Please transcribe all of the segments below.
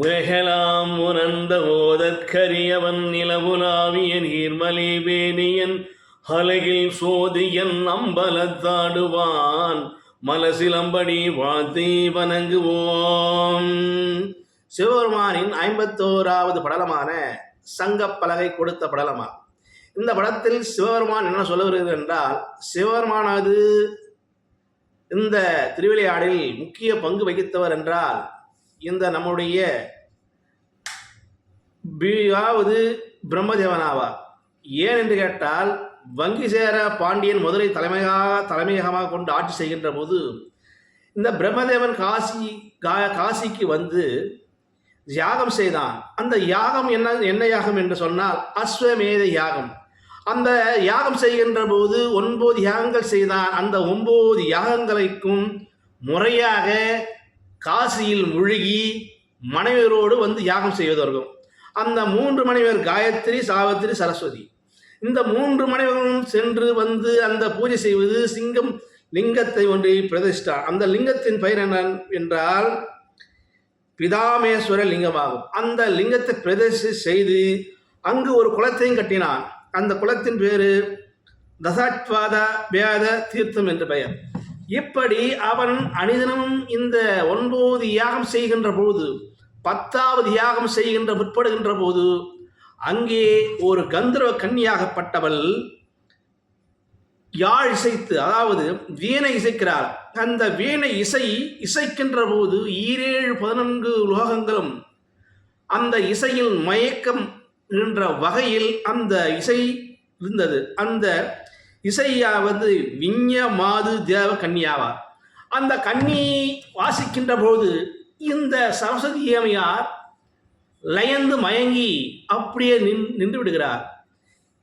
உலகெலாம் உணர்ந்த ஓதற்கரியவன் நிலவுலாவிய நீர்மலை வேணியன் அலகில் சோதியன் அம்பலத்தாடுவான் மலசிலம்படி வாழ்த்தி வணங்குவோம். சிவபெருமானின் ஐம்பத்தோராவது படலமான சங்கப்பலகை கொடுத்த படலமா? இந்த படத்தில் சிவபெருமான் என்ன சொல்ல வருகிறது என்றால் சிவபெருமானது இந்த திருவிளையாடில் முக்கிய பங்கு வகித்தவர் என்றால் இந்த நம்முடைய பியாவது பிரம்மதேவனாவா? ஏன் என்று கேட்டால் வங்கி சேர பாண்டியன் மதுரை தலைமையாக தலைமையகமாக கொண்டு ஆட்சி செய்கின்ற போது இந்த பிரம்மதேவன் காசி கா- காசிக்கு வந்து யாகம் செய்தான். அந்த யாகம் என்ன என்ன யாகம் என்று சொன்னால் அஸ்வமேத யாகம். அந்த யாகம் செய்கின்ற போது ஒன்பது யாகங்கள் செய்தான். அந்த ஒன்பது யாகங்களுக்கும் முறையாக காசியில் முழுகி மனைவரோடு வந்து யாகம் செய்வதற்கும். அந்த மூன்று மனைவர் காயத்ரி சாவித்திரி சரஸ்வதி. இந்த மூன்று மனைவர்களும் சென்று வந்து அந்த பூஜை செய்வது சிங்கம் லிங்கத்தை ஒன்றை பிரதிஷ்டா. அந்த லிங்கத்தின் பெயர் என்ன என்றால் பிதாமேஸ்வர லிங்கமாகும். அந்த லிங்கத்தை பிரதிஷ்டை செய்து அங்கு ஒரு குளத்தையும் கட்டினான். அந்த குளத்தின் பேரு தசாட்வாத வேத தீர்த்தம் என்று பெயர். இப்படி அவன் அனிதனும் இந்த ஒன்பது யாகம் செய்கின்ற போது பத்தாவது யாகம் செய்கின்ற முற்படுகின்ற போது அங்கே ஒரு கந்தர்வ கன்னியாகப்பட்டவள் யாழ் இசைத்து அதாவது வீணை இசைக்கிறார் அந்த வீணை இசை இசைக்கின்ற போது ஈரேழு பதினான்கு லோகங்களும் அந்த இசையில் மயக்கம் என்ற வகையில் அந்த இசை இருந்தது. அந்த இசையாவது விஞ்ஞ மாது தேவ கன்னியாவார் அந்த கன்னி வாசிக்கின்ற போது இந்த சரஸ்வதி அம்மையார் லயந்து மயங்கி அப்படியே நின் நின்று விடுகிறார்.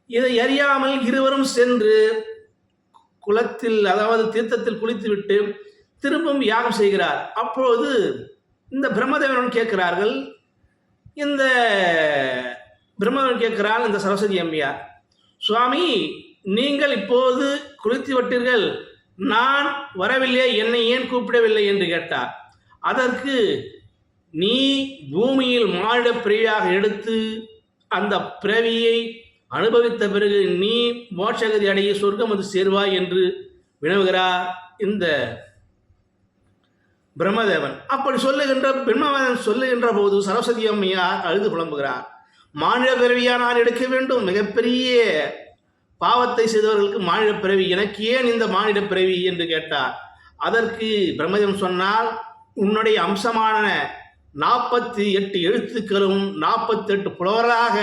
இதை அறியாமல் இருவரும் சென்று குளத்தில் அதாவது தீர்த்தத்தில் குளித்துவிட்டு திரும்பவும் யாகம் செய்கிறார். அப்பொழுது இந்த பிரம்மதேவன் கேட்கிறார்கள் இந்த பிரம்மதேவன் கேட்கிறாள் இந்த சரஸ்வதி அம்மையார் சுவாமி நீங்கள் இப்போது குளித்து விட்டீர்கள் நான் வரவில்லை என்னை ஏன் கூப்பிடவில்லை என்று கேட்டார். அதற்கு நீ பூமியில் மானிட பிறவியாக எடுத்து அந்த பிறவியை அனுபவித்த பிறகு நீ மோட்சகதி அடைய சொர்க்கம் வந்து சேர்வாய் என்று வினவுகிறார் இந்த பிரம்மதேவன். அப்படி சொல்லுகின்ற பிரம்மதேவன் சொல்லுகின்ற போது சரஸ்வதி அம்மையார் அழுது புலம்புகிறார். மாநில பிறவியா நான் எடுக்க வேண்டும்? மிகப்பெரிய பாவத்தை செய்தவர்களுக்கு மாநில பிறவி. எனக்கு ஏன் இந்த மாநில பிறவி என்று கேட்டார். அதற்கு பிரம்மதேவன் சொன்னால் உன்னுடைய அம்சமான நாற்பத்தி எட்டு எழுத்துக்களும் நாற்பத்தெட்டு புலவராக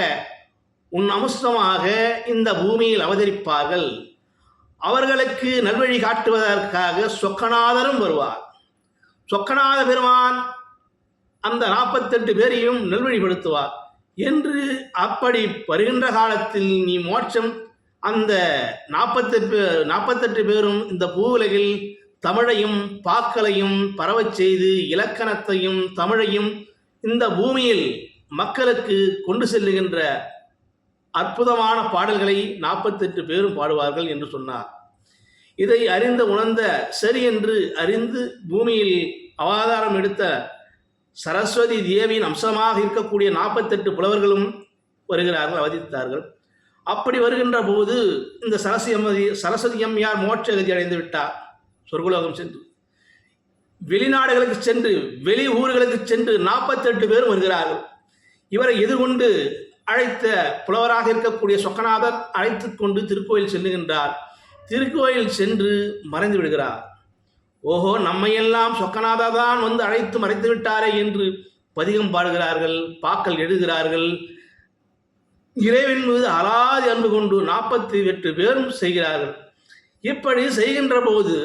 உன் அம்சமாக இந்த பூமியில் அவதரிப்பார்கள். அவர்களுக்கு நல்வழி காட்டுவதற்காக சொக்கநாதரும் வருவார். சொக்கநாத பெருமான் அந்த நாற்பத்தெட்டு பேரையும் நல்வழிப்படுத்துவார். என்று அப்படி வருகின்ற காலத்தில் நீ மோட்சம் அந்த நாற்பத்தெட்டு நாற்பத்தெட்டு பேரும் இந்த பூவுலகில் தமிழையும் பாக்களையும் பரவச் செய்து இலக்கணத்தையும் தமிழையும் இந்த பூமியில் மக்களுக்கு கொண்டு செல்லுகின்ற அற்புதமான பாடல்களை நாற்பத்தெட்டு பேரும் பாடுவார்கள் என்று சொன்னார். இதை அறிந்த உணர்ந்த சரி என்று அறிந்து பூமியில் அவதாரம் எடுத்த சரஸ்வதி தேவியின் அம்சமாக இருக்கக்கூடிய நாற்பத்தெட்டு புலவர்களும் வருகிறார்கள் அவதித்தார்கள் அப்படி வருகின்ற போது இந்த சரஸ்வதி அம்மதி சரஸ்வதி அம்மையார் மோட்சகதி அடைந்து விட்டார். சொர்க்குலோகம் சென்று. வெளிநாடுகளுக்கு சென்று வெளி ஊர்களுக்கு சென்று நாற்பத்தெட்டு பேரும் வருகிறார்கள். இவரை எதிர்கொண்டு அழைத்த புலவராக இருக்கக்கூடிய சொக்கநாதர் அழைத்து கொண்டு திருக்கோயில் செல்லுகின்றார். திருக்கோயில் சென்று மறைந்து விடுகிறார். ஓஹோ நம்மையெல்லாம் சொக்கநாதா தான் வந்து அழைத்து மறைத்து விட்டாரே என்று பதிகம் பாடுகிறார்கள் பாக்கள் எழுதுகிறார்கள் இறைவன் மீது அலாதி அன்பு கொண்டு நாற்பத்தி எட்டு பேரும் செய்கிறார்கள். இப்படி செய்கின்ற போது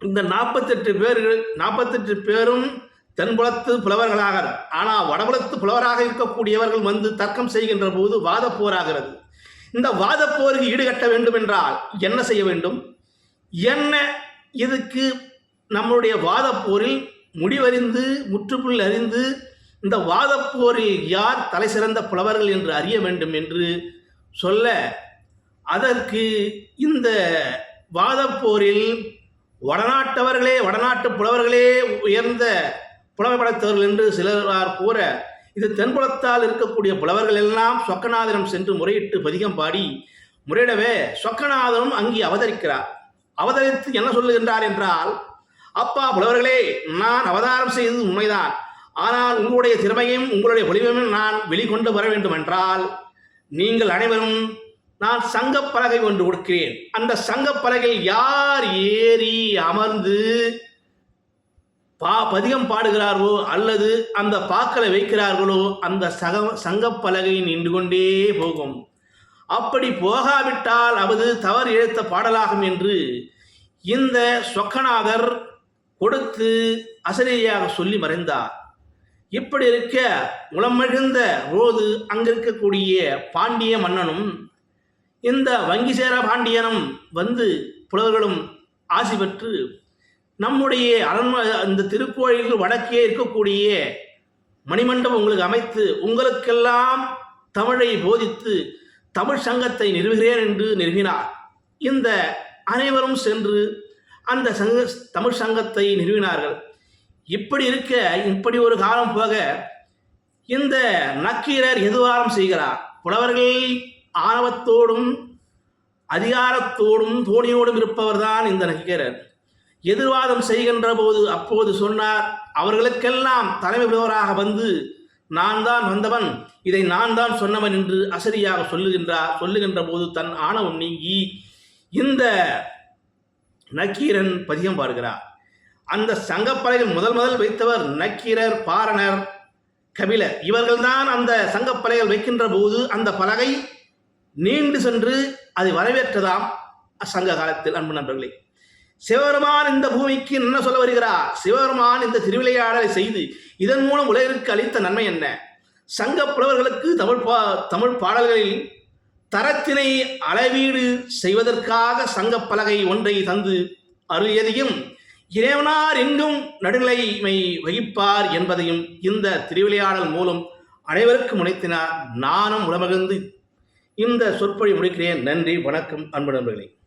இந்த நாற்பத்தெட்டு பேர்கள் நாற்பத்தெட்டு பேரும் தென்புலத்து புலவர்களாக ஆனால் வடபுலத்து புலவராக இருக்கக்கூடியவர்கள் வந்து தர்க்கம் செய்கின்ற போது வாதப்போராகிறது இந்த வாதப்போருக்கு ஈடுகட்ட வேண்டும் என்றால் என்ன செய்ய வேண்டும்? என்ன இதுக்கு நம்முடைய வாதப்போரில் முடிவறிந்து முற்றுப்புள்ளி அறிந்து இந்த வாதப்போரில் யார் தலை சிறந்த புலவர்கள் என்று அறிய வேண்டும் என்று சொல்ல அதற்கு இந்த வாதப்போரில் வடநாட்டவர்களே வடநாட்டு புலவர்களே உயர்ந்த புலமை படைத்தவர்கள் என்று சிலர் கூற இது தென்புலத்தால் இருக்கக்கூடிய புலவர்கள் எல்லாம் சொக்கநாதனம் சென்று முறையிட்டு பதிகம் பாடி முறையிடவே சொக்கநாதனும் அங்கே அவதரிக்கிறார். அவதரித்து என்ன சொல்லுகின்றார் என்றால் அப்பா புலவர்களே நான் அவதாரம் செய்தது உண்மைதான். ஆனால் உங்களுடைய திறமையும் உங்களுடைய ஒளிவையும் நான் வெளிக்கொண்டு வர வேண்டும் என்றால் நீங்கள் அனைவரும் நான் சங்கப்பலகை ஒன்று கொடுக்கிறேன் அந்த சங்கப்பலகையில் யார் ஏறி அமர்ந்து பா பதிகம் பாடுகிறார்களோ அல்லது அந்த பாக்களை வைக்கிறார்களோ அந்த சக சங்கப்பலகை நின்று கொண்டே போகும். அப்படி போகாவிட்டால் அவது தவறு எழுத்த பாடலாகும் என்று இந்த சொக்கநாதர் கொடுத்து அசரீரியாக சொல்லி மறைந்தார். இப்படி இருக்க உளமகிழ்ந்த போது அங்கிருக்கக்கூடிய பாண்டிய மன்னனும் இந்த வங்கி சேர பாண்டியனும் வந்து புலவர்களும் ஆசி பெற்று நம்முடைய அரண்மனை இந்த திருக்கோயிலுக்கு வடக்கே இருக்கக்கூடிய மணிமண்டபம் உங்களுக்கு அமைத்து உங்களுக்கெல்லாம் தமிழை போதித்து தமிழ் சங்கத்தை நிறுவுகிறேன் என்று நிறுவினார். இந்த அனைவரும் சென்று அந்த சங்க தமிழ் சங்கத்தை நிறுவினார்கள். இப்படி இருக்க இப்படி ஒரு காலம் போக இந்த நக்கீரர் எதுவாரம் செய்கிறார். புலவர்கள் ஆணவத்தோடும் அதிகாரத்தோடும் தோணியோடும் இருப்பவர்தான் இந்த நக்கீரர். எதிர்வாதம் செய்கின்ற போது அப்போது சொன்னார் அவர்களுக்கெல்லாம் தலைமை புலவராக வந்து நான் தான் வந்தவன். இதை நான் தான் சொன்னவன் என்று அசரியாக சொல்லுகின்றார். சொல்லுகின்ற போது தன் ஆணவம் நீங்கி இந்த நக்கீரன் பதியம் பாடுகிறார். அந்த சங்கப்பலையில் முதல் முதல் வைத்தவர் நக்கீரர் பாரணர் கபிலர். இவர்கள்தான் அந்த சங்கப்பலைகள் வைக்கின்ற போது அந்த பலகை நீண்டு சென்று அதை வரவேற்றதாம் சங்க காலத்தில் அன்பு நண்பர்களே. சிவபெருமான் இந்த பூமிக்கு என்ன சொல்ல வருகிறார்? சிவபெருமான் இந்த திருவிளையாடலை செய்து இதன் மூலம் உலகிற்கு அளித்த நன்மை என்ன? சங்க புலவர்களுக்கு தமிழ் பா தமிழ் பாடல்களில் தரத்தினை அளவீடு செய்வதற்காக சங்க பலகை ஒன்றை தந்து அருளியதையும் இறைவனார் எங்கும் நடுநிலைமை வகிப்பார் என்பதையும் இந்த திருவிளையாடல் மூலம் அனைவருக்கும் உணர்த்தினார். நானும் உடமகிழ்ந்து இந்த சொற்பொழி முடிக்கிறேன். நன்றி வணக்கம் அன்பு நண்பர்களே.